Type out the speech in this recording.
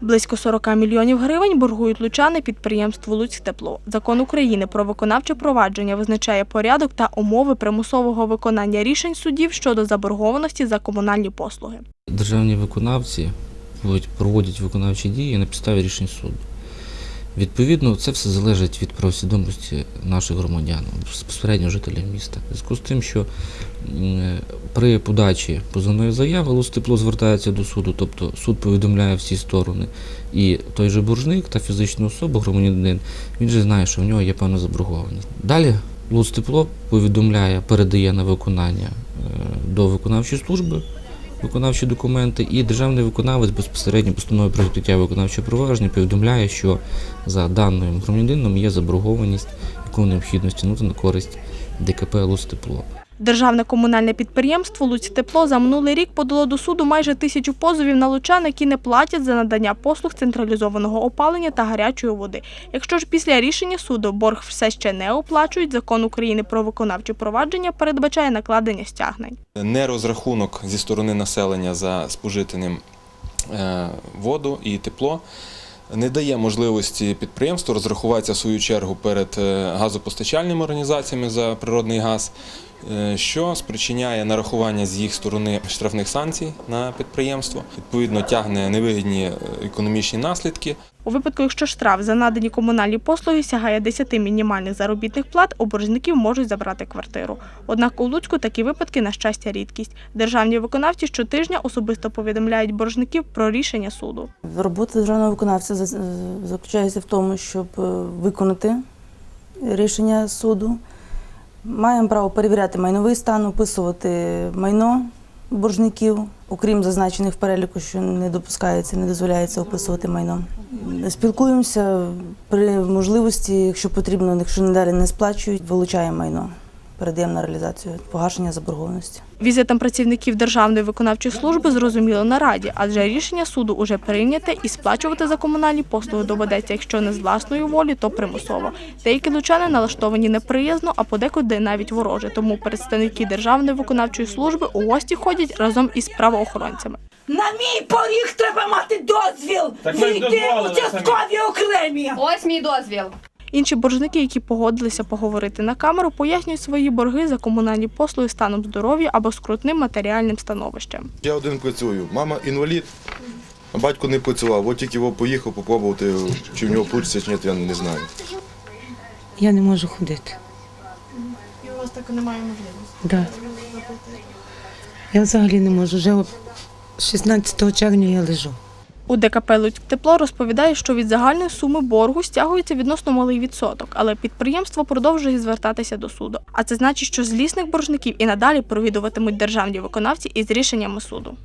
Близько 40 мільйонів гривень боргують лучани підприємству «Луцьктепло». Закон України про виконавче провадження визначає порядок та умови примусового виконання рішень судів щодо заборгованості за комунальні послуги. Державні виконавці проводять виконавчі дії на підставі рішень суду. Відповідно, це все залежить від правосвідомості наших громадян, безпосередньо жителів міста. В зв'язку з тим, що при подачі позовної заяви Лустепло звертається до суду, тобто суд повідомляє всі сторони. І той же боржник та фізична особа, громадянин, він же знає, що в нього є певна заборгованість. Далі Лустепло повідомляє, передає на виконання е, до виконавчої служби виконавчі документи, і державний виконавець безпосередньо постановою про відкриття виконавчого провадження повідомляє, що за даним громадянином є заборгованість, яку необхідно стягнути на користь ДКП «Лустепло». Державне комунальне підприємство «Луцьтепло» за минулий рік подало до суду майже тисячу позовів на лучан, які не платять за надання послуг централізованого опалення та гарячої води. Якщо ж після рішення суду борг все ще не оплачують, закон України про виконавче провадження передбачає накладення стягнень. нерозрахунок зі сторони населення за спожитим е, воду і тепло не дає можливості підприємству розрахуватися в свою чергу перед е, газопостачальними організаціями за природний газ, що спричиняє нарахування з їх сторони штрафних санкцій на підприємство. Відповідно, тягне невигідні е, економічні наслідки. У випадку, якщо штраф за надані комунальні послуги сягає 10 мінімальних заробітних плат, у боржників можуть забрати квартиру. Однак у Луцьку такі випадки, на щастя, рідкість. Державні виконавці щотижня особисто повідомляють боржників про рішення суду. Робота державного виконавця заключається в тому, щоб е, виконати рішення суду. Маємо право перевіряти майновий стан, описувати майно боржників, окрім зазначених в переліку, що не допускається, не дозволяється описувати майно. Спілкуємося при можливості, якщо потрібно, якщо надалі не сплачують, вилучаємо майно, передаємо на реалізацію погашення заборгованості. Візитам працівників Державної виконавчої служби зрозуміло на раді, адже рішення суду уже прийняте і сплачувати за комунальні послуги доведеться, якщо не з власної волі, то примусово. Деякі лучани налаштовані неприязно, а подекуди навіть вороже. Тому представники Державної виконавчої служби у гості ходять разом із правоохоронцями. На мій поріг треба мати дозвіл Так ви ж війти дозволили у часткові окремі. Ось мій дозвіл. Інші боржники, які погодилися поговорити на камеру, пояснюють свої борги за комунальні послуги станом здоров'я або скрутним матеріальним становищем. Я один працюю. Мама інвалід, а батько не працював. От тільки його поїхав попробувати, чи в нього вийде, чи ні, я не знаю. Я не можу ходити. І у вас так немає можливості. Да. Я взагалі не можу. Вже 16 червня я лежу. У ДКП «Луцьктепло» розповідає, що від загальної суми боргу стягується відносно малий відсоток, але підприємство продовжує звертатися до суду. А це значить, що злісних боржників і надалі провідуватимуть державні виконавці із рішеннями суду.